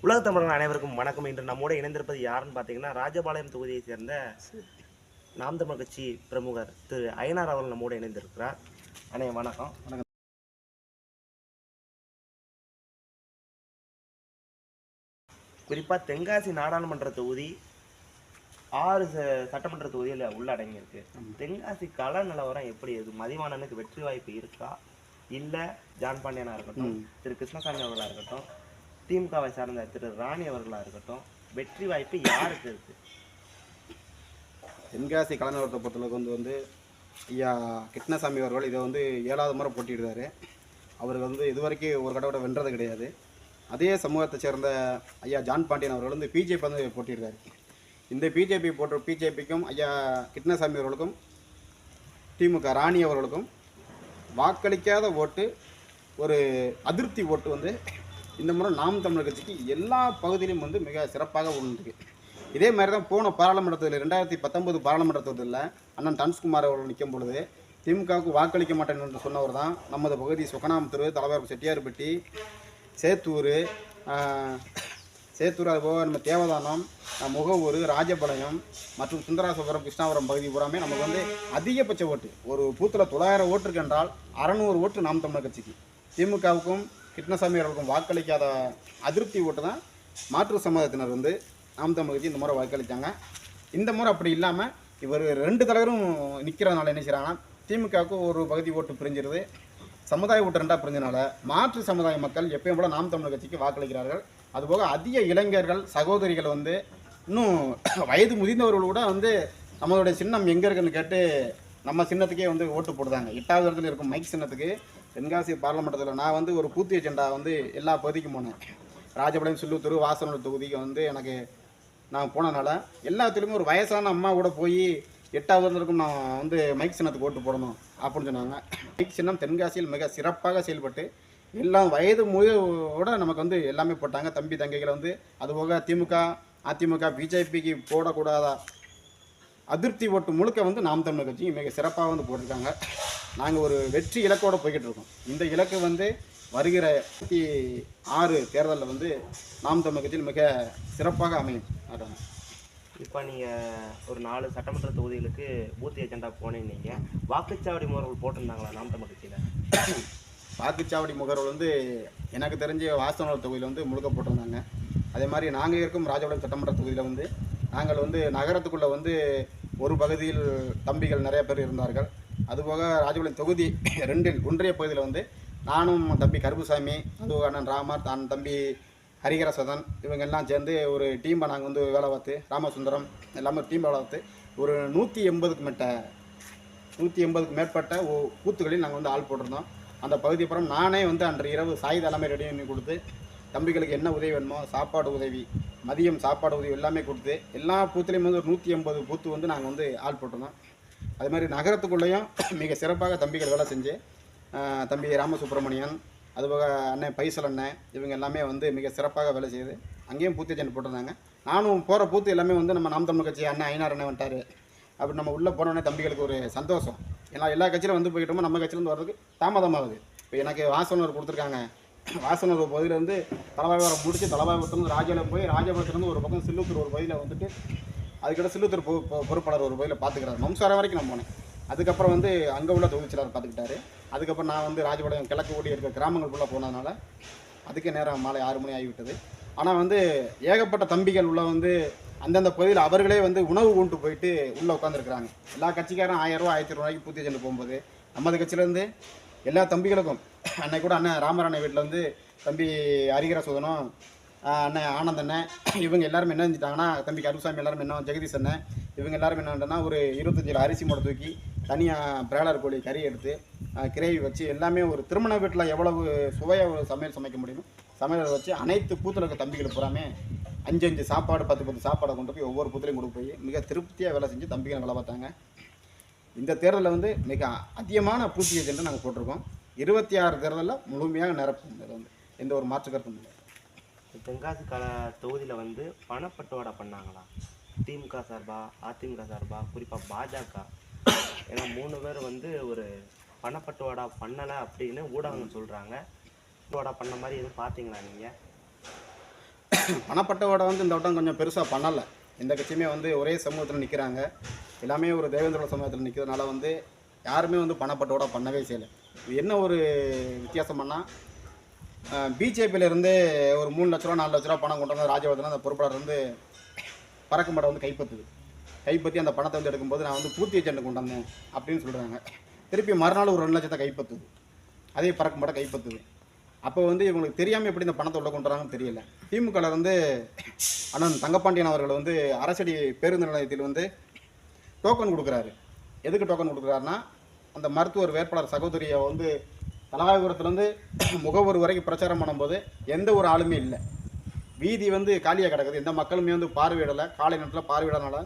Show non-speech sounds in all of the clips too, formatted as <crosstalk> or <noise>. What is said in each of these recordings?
உலக தமிழர்கள் அனைவருக்கும் வணக்கம். இன்று நம்மோடு இணைந்திருப்பது யாருன்னு பார்த்தீங்கன்னா ராஜபாளையம் தொகுதியை சேர்ந்த நாம் தமிழ் கட்சி பிரமுகர் திரு ஐயனார் அவர்கள் நம்மோடு இணைந்திருக்கிறார். அண்ணே வணக்கம். குறிப்பாக தென்காசி நாடாளுமன்ற தொகுதி ஆறு ச- சட்டமன்ற தொகுதியில் உள்ளடங்கியிருக்கு தென்காசி கள நிலவரம் எப்படி இருக்கு? மதிவாணனுக்கு வெற்றி வாய்ப்பு இருக்கா? இல்லை ஜான் பாண்டியனா இருக்கட்டும் திரு கிருஷ்ணசாமி அவர்களா இருக்கட்டும் திமுகவை சார்ந்த திரு ராணி அவர்களாக இருக்கட்டும் வெற்றி வாய்ப்பு யாருக்கு இருக்கு? தென்காசி கலைஞரத்தை பொறுத்தளவுக்கு வந்து வந்து ஐயா கிருஷ்ணசாமி அவர்கள் இதை வந்து ஏழாவது முறை போட்டிடுறாரு அவருக்கு வந்து இதுவரைக்கும் ஒரு கடவுட வென்றது கிடையாது. அதே சமூகத்தை சேர்ந்த ஐயா ஜான் பாண்டியன் அவர்கள் வந்து பிஜேபி வந்து போட்டிடுறாரு இந்த பிஜேபி போட்ட பிஜேபிக்கும் ஐயா கிருஷ்ணசாமி அவர்களுக்கும் திமுக ராணி அவர்களுக்கும் வாக்களிக்காத ஓட்டு ஒரு அதிருப்தி ஓட்டு வந்து இந்த முறை நாம் தமிழர் கட்சிக்கு எல்லா பகுதியிலும் வந்து மிக சிறப்பாக உணர்ந்துருக்கு இதே மாதிரி தான் போன பாராளுமன்ற தேர்தல் ரெண்டாயிரத்தி பத்தொன்பது பாராளுமன்ற தேர்தலில் அண்ணன் தனுஷ்குமார் அவர்கள் நிற்கும் பொழுது திமுகவுக்கு வாக்களிக்க மாட்டேன் என்று சொன்னவர் தான் நமது பகுதி சுகனாமத்தூர் தலைவர் செட்டியார்பட்டி சேத்தூர் சேத்தூர் அதுபோக நம்ம தேவதானம் முகவூர் ராஜபாளையம் மற்றும் சுந்தராசபுரம் கிருஷ்ணாபுரம் பகுதி பூராமே நமக்கு வந்து அதிகபட்ச ஓட்டு. ஒரு பூத்தில் தொள்ளாயிரம் ஓட்டு இருக்கு என்றால் அறநூறு ஓட்டு நாம் தமிழர் கட்சிக்கு. திமுகவுக்கும் கிருஷ்ணசாமி அவர்களுக்கும் வாக்களிக்காத அதிருப்தி ஓட்டு தான் மாற்று சமூகத்தினர் வந்து நாம் தமிழர் கட்சி இந்த முறை வாக்களித்தாங்க இந்த முறை அப்படி இல்லாமல் இவர் ரெண்டு தலைவரும் நிற்கிறதுனால என்ன செய்கிறாங்கன்னா திமுகவுக்கு ஒரு பகுதி ஓட்டு பிரிஞ்சிருது. சமுதாய ஓட்டு ரெண்டாக பிரிஞ்சனால மாற்று சமுதாய மக்கள் எப்பயும் கூட நாம் தமிழ் கட்சிக்கு வாக்களிக்கிறார்கள். அதுபோக அதிக இளைஞர்கள் சகோதரிகள் வந்து இன்னும் <coughs> வயது முதிர்ந்தவர்கள் கூட வந்து நம்மளுடைய சின்னம் எங்கே இருக்குன்னு கேட்டு நம்ம சின்னத்துக்கே வந்து ஓட்டு போடுதாங்க எட்டாவது இடத்துல இருக்கும் மைக் சின்னத்துக்கு. தென்காசி பாராளுமன்றத்தில் நான் வந்து ஒரு பூத்தி ஜெண்டா வந்து எல்லா பகுதிக்கும் போனேன். ராஜபாளையம் சில்லூத்தூர் வாசனூர் தொகுதிக்கு வந்து எனக்கு நான் போனனால எல்லாத்துலேயுமே ஒரு வயசான அம்மா கூட போய் எட்டாவது இருக்கும் நான் வந்து மைக் சின்னத்துக்கு ஓட்டு போடணும் அப்படின்னு சொன்னாங்க. மைக் சின்னம் தென்காசியில் மிக சிறப்பாக செயல்பட்டு எல்லாம் வயது முயோட நமக்கு வந்து எல்லாமே போட்டாங்க. தம்பி தங்கைகளை வந்து அதுபோக திமுக அதிமுக பிஜேபிக்கு போடக்கூடாதா அதிருப்தி ஓட்டு முழுக்க வந்து நாம் தமிழர் கட்சி மிக சிறப்பாக வந்து போட்டிருக்காங்க. நாங்கள் ஒரு வெற்றி இலக்கோடு போய்கிட்டு இருக்கோம். இந்த இலக்கு வந்து வருகிற இருபத்தி ஆறு தேர்தலில் வந்து நாம் தமிழர் கட்சியில் மிக சிறப்பாக அமையும். அதான். இப்போ நீங்கள் ஒரு நாலு சட்டமன்ற தொகுதிகளுக்கு பூத் ஏஜெண்டா போனீங்க. வாக்குச்சாவடி முறைகள் போட்டிருந்தாங்களா நாம் தமிழ் கட்சியில்? வாக்குச்சாவடி முகர்வர் வந்து எனக்கு தெரிஞ்ச வாசனூர் தொகுதியில் வந்து முழுக்க போட்டிருந்தாங்க. அதே மாதிரி நாங்கள் இருக்கும் ராஜபாளையம் சட்டமன்ற தொகுதியில் வந்து நாங்கள் வந்து நகரத்துக்குள்ளே வந்து ஒரு பகுதியில் தம்பிகள் நிறைய பேர் இருந்தார்கள். அதுபோக ராஜபாளையம் தொகுதி <coughs> ரெண்டில் ஒன்றிய பகுதியில் வந்து நானும் தம்பி கருப்புசாமி அது அண்ணன் ராமர் தான் தம்பி ஹரிகரசதன் இவங்க எல்லாம் சேர்ந்து ஒரு டீமை நாங்கள் வந்து வேலை பார்த்து ராமசுந்தரம் எல்லாமே டீம் வேலை பார்த்து ஒரு நூற்றி எண்பதுக்கு மேட்ட நூற்றி எண்பதுக்கு மேற்பட்ட ஓ- கூத்துகளில் நாங்கள் வந்து ஆள் போட்டிருந்தோம். அந்த பகுதி அப்புறம் நானே வந்து அன்று இரவு சாயுத எல்லாமே ரெடி பண்ணி கொடுத்து தம்பிகளுக்கு என்ன உதவி வேணுமோ சாப்பாடு உதவி மதியம் சாப்பாடு உதவி எல்லாமே கொடுத்து எல்லா பூத்துலேயும் வந்து ஒரு நூற்றி எண்பது பூத்து வந்து நாங்கள் வந்து ஆள் போட்டிருந்தோம். அது மாதிரி நகரத்துக்குள்ளேயும் <coughs> மிக சிறப்பாக தம்பிகள் வேலை செஞ்சு தம்பி ராமசுப்ரமணியன் அதுபோக அண்ணன் பைசல் அண்ணன் இவங்க எல்லாமே வந்து மிக சிறப்பாக வேலை செய்யுது அங்கேயும் பூத்து ஏஜென்ட் போட்டிருந்தாங்க. நானும் போகிற பூத்து எல்லாமே வந்து நம்ம நாம் தமிழ் கட்சி அண்ணன் ஐநார் அண்ணன் வந்துட்டார். அப்படி நம்ம உள்ளே போனோடனே தம்பிகளுக்கு ஒரு சந்தோஷம். ஏன்னா எல்லா கட்சியிலும் வந்து போயிட்டோமோ நம்ம கட்சியிலேருந்து வர்றதுக்கு தாமதமாகுது. இப்போ எனக்கு வாசனர் கொடுத்துருக்காங்க. வாசனர் ஒரு பகுதியில் வந்து தலவாய்வரம் முடிச்சு தலவாய்வரத்துலேருந்து ராஜாவில் போய் ராஜபுரத்துலேருந்து ஒரு பக்கம் சில்லுத்தூர் ஒரு பகுதியில் வந்துட்டு அதுக்கிட்ட சில்லுத்தூர் பொ- பொ- பொறுப்பாளர் ஒரு பகுதியில் பார்த்துக்கிறாரு மம்சாரம் வரைக்கும் நான் போனேன். அதுக்கப்புறம் வந்து அங்கே உள்ள தொகுதி செயலாளர் பார்த்துக்கிட்டாரு அதுக்கப்புறம் நான் வந்து ராஜபாளையம் கிழக்கு ஓடி இருக்க கிராமங்களுக்குள்ளே போனதுனால அதுக்கே நேரம் மாலை ஆறு மணி ஆகிவிட்டது. ஆனால் வந்து ஏகப்பட்ட தம்பிகள் உள்ள வந்து அந்தந்த பகுதியில் அவர்களே வந்து உணவு கொண்டு போயிட்டு உள்ளே உட்காந்துருக்குறாங்க எல்லா கட்சிக்காரும் ஆயிரம் ரூபா ஆயிரத்தி ரூபாய்க்கு பூத்தி சென்று போகும்போது நமது கட்சியிலேருந்து எல்லா தம்பிகளுக்கும் அன்னைக்கு கூட அண்ணன் ராமராண வீட்டில் வந்து தம்பி ஹரிகர சோதனம் அண்ணன் ஆனந்த் அண்ணன் இவங்க எல்லாரும் என்ன செஞ்சிட்டாங்கன்னா தம்பி கருசாமி எல்லாரும் என்ன ஜெகதீஷ் அண்ணன் இவங்க எல்லாரும் என்னன்னா ஒரு இருபத்தஞ்சில் அரிசி மூட்டை தூக்கி தனியாக பிராய்லர் கோழி கறி எடுத்து கிரேவி வச்சு எல்லாமே ஒரு திருமண வீட்டில் எவ்வளவு சுவையாக ஒரு சமையல் சமைக்க முடியுமோ சமையலை வச்சு அனைத்து பூத்தில் இருக்க தம்பிகள் பூராமே அஞ்சு அஞ்சு சாப்பாடு பத்து பத்து சாப்பாடை கொண்டு போய் ஒவ்வொரு பூத்துலையும் கொண்டு போய் மிக திருப்தியாக வேலை செஞ்சு தம்பிகள் வேலை பார்த்தாங்க இந்த தேர்தலில் வந்து மிக அதிகமான பூச்சியை சென்று நாங்கள் போட்டிருக்கோம். இருபத்தி ஆறு தேர்தலில் முழுமையாக நிரப்பும் வந்து எந்த ஒரு மாற்று கருத்தும் இல்லை. தென்காசி கல தொகுதியில் வந்து பணப்பட்டுவாடா பண்ணாங்களா? திமுக சார்பா அதிமுக சார்பா குறிப்பாக பாஜக? ஏன்னா மூணு பேர் வந்து ஒரு பணப்பட்டுவாடா பண்ணலை அப்படின்னு ஊடகங்கள் சொல்கிறாங்க பட்டுவாடா பண்ண மாதிரி எதுவும் பார்த்தீங்களா நீங்கள் பணப்பட்டவோட வந்து இந்த வட்டம் கொஞ்சம் பெருசாக பண்ணலை. எந்த கட்சியுமே வந்து ஒரே சமூகத்தில் நிற்கிறாங்க எல்லாமே ஒரு தேவேந்திர சமூகத்தில் நிற்கிறதுனால வந்து யாருமே வந்து பணப்பட்டவோட பண்ணவே செய்யலை. என்ன ஒரு வித்தியாசம்னா பிஜேபியிலேருந்து ஒரு மூணு லட்ச ரூபா நாலு லட்ச ரூபா பணம் கொண்டு வந்து ராஜவர்தன் அந்த பொறுப்பாளர் வந்து பறக்கும் படம் வந்து கைப்பற்றுது. கைப்பற்றி அந்த பணத்தை வந்து எடுக்கும்போது நான் வந்து பூர்த்தி ஏஜெண்ட் கொண்டு வந்தேன் அப்படின்னு சொல்கிறாங்க திருப்பி மறுநாள் ஒரு ரெண்டு லட்சத்தை கைப்பற்றுது. அதே பறக்கும் படம் கைப்பற்றுது. அப்போ வந்து இவங்களுக்கு தெரியாமல் எப்படி இந்த பணத்தை உள்ள கொண்டு வராங்கன்னு தெரியல. திமுகவில் வந்து அண்ணன் தங்கப்பாண்டியன் அவர்கள் வந்து அரசடி பேருந்து நிலையத்தில் வந்து டோக்கன் கொடுக்குறாரு. எதுக்கு டோக்கன் கொடுக்குறாருன்னா அந்த மருத்துவர் வேட்பாளர் சகோதரியை வந்து தலகாபுரத்துலேருந்து <clears throat> முகவர் வரைக்கும் பிரச்சாரம் பண்ணும்போது எந்த ஒரு ஆளுமே இல்லை. வீதி வந்து காலியாக கிடக்குது. எந்த மக்களுமே வந்து பார்வையிடலை. காலை நேரத்தில் பார்வையிடனால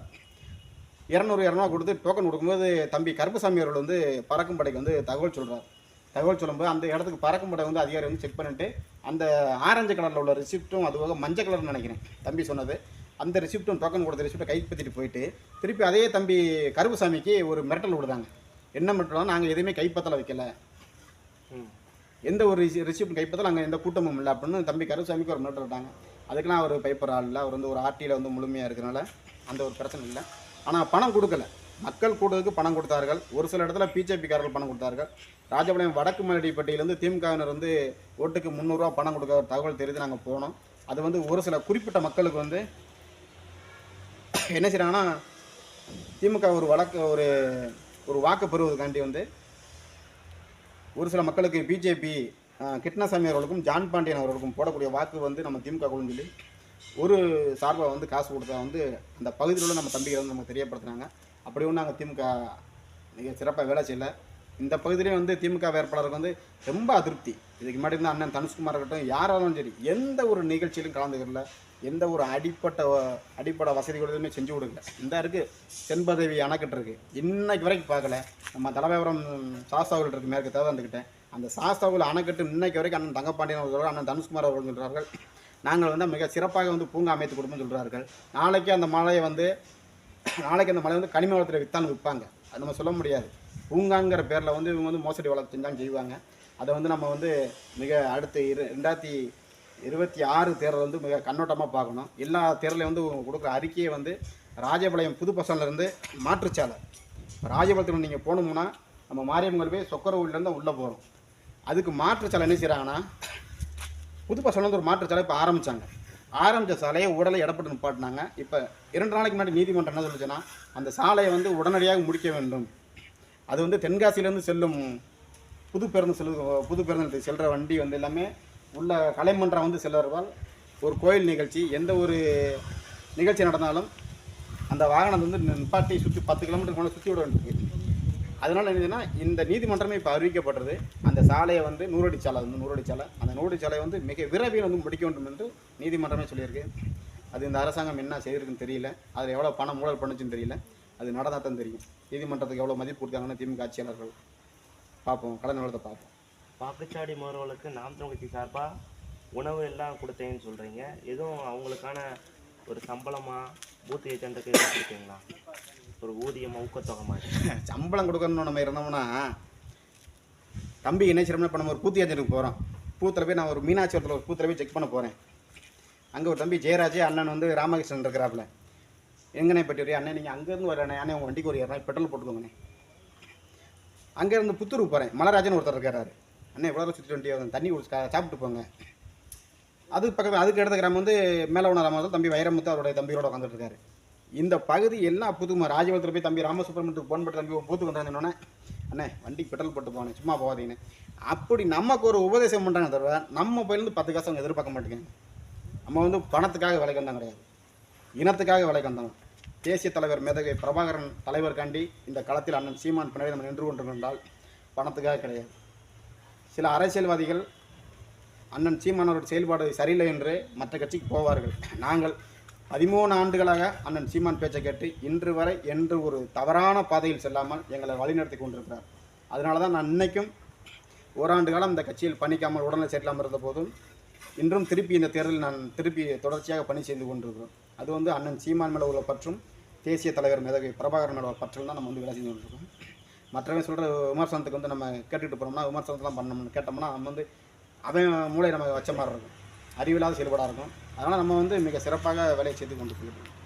இரநூறு இரநூறுவா கொடுத்து டோக்கன் கொடுக்கும்போது தம்பி கருப்புசாமி அவர்கள் வந்து பறக்கும் படைக்கு வந்து தகவல் சொல்கிறார் தகவல் சொல்லும்போது அந்த இடத்துக்கு பறக்கும் படை வந்து அதிகாரி வந்து செக் பண்ணிட்டு அந்த ஆரஞ்சு கலரில் உள்ள ரிசிப்ட்டும் அதுவாக மஞ்சள் கலர்னு நினைக்கிறேன். தம்பி சொன்னது. அந்த ரிசிப்ட்டும் டோக்கன் கொடுத்த ரிசிப்ட்டை கைப்பற்றிட்டு போயிட்டு திருப்பி அதே தம்பி கருப்புசாமிக்கு ஒரு மிரட்டல் விடுதாங்க என்ன மிரட்டலாம் நாங்கள் எதுவுமே கைப்பற்றல வைக்கல. எந்த ஒரு ரிசிப்ட் கைப்பற்றல அங்கே எந்த கூட்டமும் இல்லை அப்படின்னு தம்பி கருசாமிக்கு ஒரு மிரட்டல் விட்டாங்க. அதுக்கெல்லாம் அவர் பயப்படுற ஆள் இல்லை அவர் வந்து ஒரு ஆர்டியில் வந்து முழுமையாக இருக்கிறனால அந்த ஒரு பிரச்சனை இல்லை. ஆனால் பணம் கொடுக்கல. மக்கள் கூடுறதுக்கு பணம் கொடுத்தார்கள். ஒரு சில இடத்துல பிஜேபிக்காரர்கள் பணம் கொடுத்தார்கள். ராஜபாளையம் வடக்கு மலடிப்பட்டியிலேருந்து திமுகவினர் வந்து ஓட்டுக்கு முந்நூறுரூவா பணம் கொடுக்க ஒரு தகவல் தெரிஞ்சு நாங்கள் போனோம். அது வந்து ஒரு சில குறிப்பிட்ட மக்களுக்கு வந்து என்ன செய்கிறாங்கன்னா திமுக ஒரு வழக்கு ஒரு ஒரு வாக்கு பெறுவதற்காண்டி வந்து ஒரு சில மக்களுக்கு பிஜேபி கிருஷ்ணசாமி அவர்களுக்கும் ஜான் பாண்டியன் அவர்களுக்கும் போடக்கூடிய வாக்கு வந்து நம்ம திமுக குழுன்னு சொல்லி ஒரு சார்பாக வந்து காசு கொடுத்தா வந்து அந்த பகுதியில் உள்ள நம்ம தம்பிகளை வந்து நமக்கு தெரியப்படுத்துனாங்க. அப்படி ஒன்றும் நாங்கள் திமுக மிக சிறப்பாக வேலை செய்யல. இந்த பகுதியிலையும் வந்து திமுக வேட்பாளருக்கு வந்து ரொம்ப அதிருப்தி. இதுக்கு முன்னாடி இருந்த அண்ணன் தனுஷ்குமார் இருக்கட்டும் யாராலும் சரி எந்த ஒரு நிகழ்ச்சியிலும் கலந்துக்கல எந்த ஒரு அடிப்பட்ட அடிப்படை வசதிகளுமே செஞ்சு கொடுங்க இந்த இருக்குது செண்பதவி அணைக்கட்டு இருக்கு. இன்னைக்கு வரைக்கும் பார்க்கல. நம்ம தலைவாபுரம் சாஸ்தாவில் இருக்கு மேற்கு தேவை வந்துக்கிட்டேன் அந்த சாஸ்தாவில் அணைக்கட்டு இன்னைக்கு வரைக்கும் அண்ணன் தங்கப்பாண்டியன் அவர்கள் அண்ணன் தனுஷ்குமார் அவர்கள் சொல்கிறார்கள் நாங்கள் வந்து மிக சிறப்பாக வந்து பூங்கா அமைத்து கொடுப்போம்னு சொல்கிறார்கள் நாளைக்கு அந்த மலையை வந்து நாளைக்கு அந்த மலை வந்து கனிம வளத்தில் விற்றான்னு விற்பாங்க. அது நம்ம சொல்ல முடியாது. பூங்காங்கிற பேரில் வந்து இவங்க வந்து மோசடி வளர்த்து தான் செய்வாங்க. அதை வந்து நம்ம வந்து மிக அடுத்து இரு ரெண்டாயிரத்தி இருபத்தி ஆறு தேர்தல் வந்து மிக கண்ணோட்டமாக பார்க்கணும். எல்லா தேர்தலையும் வந்து கொடுக்குற அறிக்கையை வந்து ராஜபாளையம் புது பசங்கள்லேருந்து மாற்றுச்சாலை. ராஜபாளையத்தில் நீங்கள் போகணும்னா நம்ம மாரியம்மன் போய் சொக்கரவுலேருந்து உள்ளே போகிறோம் அதுக்கு மாற்றுச்சாலை என்ன செய்கிறாங்கன்னா புது பசங்க வந்து ஒரு மாற்றுச்சாலை இப்போ ஆரம்பித்தாங்க ஆரம்பித்த சாலையை உடலை இடப்பட்டு நிப்பாட்டினாங்க. இப்போ இரண்டு நாளைக்கு முன்னாடி நீதிமன்றம் என்ன சொல்லுச்சுன்னா அந்த சாலையை வந்து உடனடியாக முடிக்க வேண்டும். அது வந்து தென்காசியிலேருந்து செல்லும் புது பேருந்து செல்லு புது பேருந்து செல்கிற வண்டி வந்து எல்லாமே உள்ள கலைமன்றம் வந்து செல்லுறதால் ஒரு கோயில் நிகழ்ச்சி எந்த ஒரு நிகழ்ச்சி நடந்தாலும் அந்த வாகனத்தை வந்து நிப்பாட்டி சுற்றி பத்து கிலோமீட்டர் கொண்டு சுற்றி விட வேண்டியிருக்கு. அதனால் என்னதுன்னா இந்த நீதிமன்றமே இப்போ அறிவிக்கப்படுறது அந்த சாலையை வந்து நூறடி சாலை வந்து நூறடி சாலை. அந்த நூறடி சாலையை வந்து மிக விரைவில் வந்து முடிக்க வேண்டும் என்று நீதிமன்றமே சொல்லியிருக்கு. அது இந்த அரசாங்கம் என்ன செய்திருக்குன்னு தெரியல. அதில் எவ்வளோ பணம் ஊழல் பண்ணுச்சுன்னு தெரியல. அது நடந்தால் தான் தெரியும். நீதிமன்றத்துக்கு எவ்வளோ மதிப்பு கொடுத்தாங்கன்னு திமுக ஆட்சியாளர்கள் பார்ப்போம். கடன் நிலத்தை பார்ப்போம். வாக்குச்சாடி மாணவர்களுக்கு நாம் தமிழ் கட்சி சார்பாக உணவு எல்லாம் கொடுத்தேன்னு சொல்கிறீங்க எதுவும் அவங்களுக்கான ஒரு சம்பளமாக பூத் ஏஜென்ட்டுக்கு கொடுத்தீங்களா? ஒரு ஊதியமாக ஊக்கத்தொகை மாதிரி <laughs> சம்பளம் கொடுக்கணும்னு நம்ம இருந்தோம்னா தம்பி என்ன செய்யணும்னா இப்போ நம்ம ஒரு பூத்தி ஏஜென்ட்டுக்கு போகிறோம் பூத்தில் போய் நான் ஒரு மீனாட்சிபுரத்தில் ஒரு பூத்தில் போய் செக் பண்ண போகிறேன் அங்கே ஒரு தம்பி ஜெயராஜ் அண்ணன் வந்து ராமகிருஷ்ணன் இருக்கிறாப்புல. எங்கண்ணே பெட்டி அண்ணே நீங்கள் அங்கேருந்து வரண்ணே. அண்ணே உங்கள் வண்டிக்கு ஒரு இரநூறு பெட்ரோல் போட்டுக்கோங்கண்ணே. அங்கேருந்து புத்தூருக்கு போகிறேன் மலராஜன் ஒருத்தர் இருக்கிறாரு அண்ணே எவ்வளோ சுற்றி வண்டி தண்ணி குடிச்சு சாப்பிட்டு போங்க. அது பக்கத்தில் அதுக்கு இடத்த கிராமம் வந்து மேலே உணர ராமதாஸ் தம்பி வைரமுத்து அவருடைய தம்பியோட உட்காந்துட்டு இருக்காரு. இந்த பகுதி எல்லாம் புதுமா ராஜபத்தில் போய் தம்பி ராமசுப்ரமணியத்துக்கு ஃபோன் பண்ணி தம்பி உன் பூத்துக்கு வந்தாங்கன்னொன்னே அண்ணே வண்டிக்கு பெட்ரோல் போட்டு போனேன் சும்மா போகாதீங்கன்னு. அப்படி நமக்கு ஒரு உபதேசம் பண்ணுறாங்க தவிர நம்ம போயிலேருந்து பத்து காசு அவங்க எதிர்பார்க்க மாட்டேங்க நம்ம வந்து பணத்துக்காக விலைக்கு வந்தோம் கிடையாது. இனத்துக்காக விலைக்கு வந்தோம் தேசிய தலைவர் மேதகை பிரபாகரன் தலைவருக்காண்டி இந்த களத்தில் அண்ணன் சீமான் பின்னாடி நம்ம நின்று கொண்டிருந்தால் பணத்துக்காக கிடையாது. சில அரசியல்வாதிகள் அண்ணன் சீமானோட செயல்பாடு சரியில்லை என்று மற்ற கட்சிக்கு போவார்கள். நாங்கள் பதிமூணு ஆண்டுகளாக அண்ணன் சீமான் பேச்சை கேட்டு இன்று வரை என்று ஒரு தவறான பாதையில் செல்லாமல் எங்களை வழிநடத்தி கொண்டிருக்கிறார். அதனால தான் நான் இன்றைக்கும் ஓராண்டு காலம் இந்த கட்சியில் பணிக்காமல் உடனே சேரலாமல் இருந்த போதும் இன்றும் திருப்பி இந்த தேர்தலில் நான் திருப்பி தொடர்ச்சியாக பணி செய்து கொண்டிருக்கிறோம். அது வந்து அண்ணன் சீமான் மேலே உள்ள பற்றும் தேசிய தலைவர் மேதகை பிரபாகரன் மேலே பற்றும் தான் நம்ம வந்து வேலை செஞ்சு கொண்டிருக்கோம் மற்றவங்க சொல்கிற விமர்சனத்துக்கு வந்து நம்ம கேட்டுக்கிட்டு போனோம்னா விமர்சனத்தெல்லாம் பண்ணோம்னு கேட்டோம்னா நம்ம வந்து அவன் மூளை நம்ம வச்ச மாதிரி இருக்கும். அறிவில்லாத செயல்பாடாக இருக்கும். அதனால் நம்ம வந்து மிக சிறப்பாக வேலையை செய்து கொண்டு போயிருக்கோம்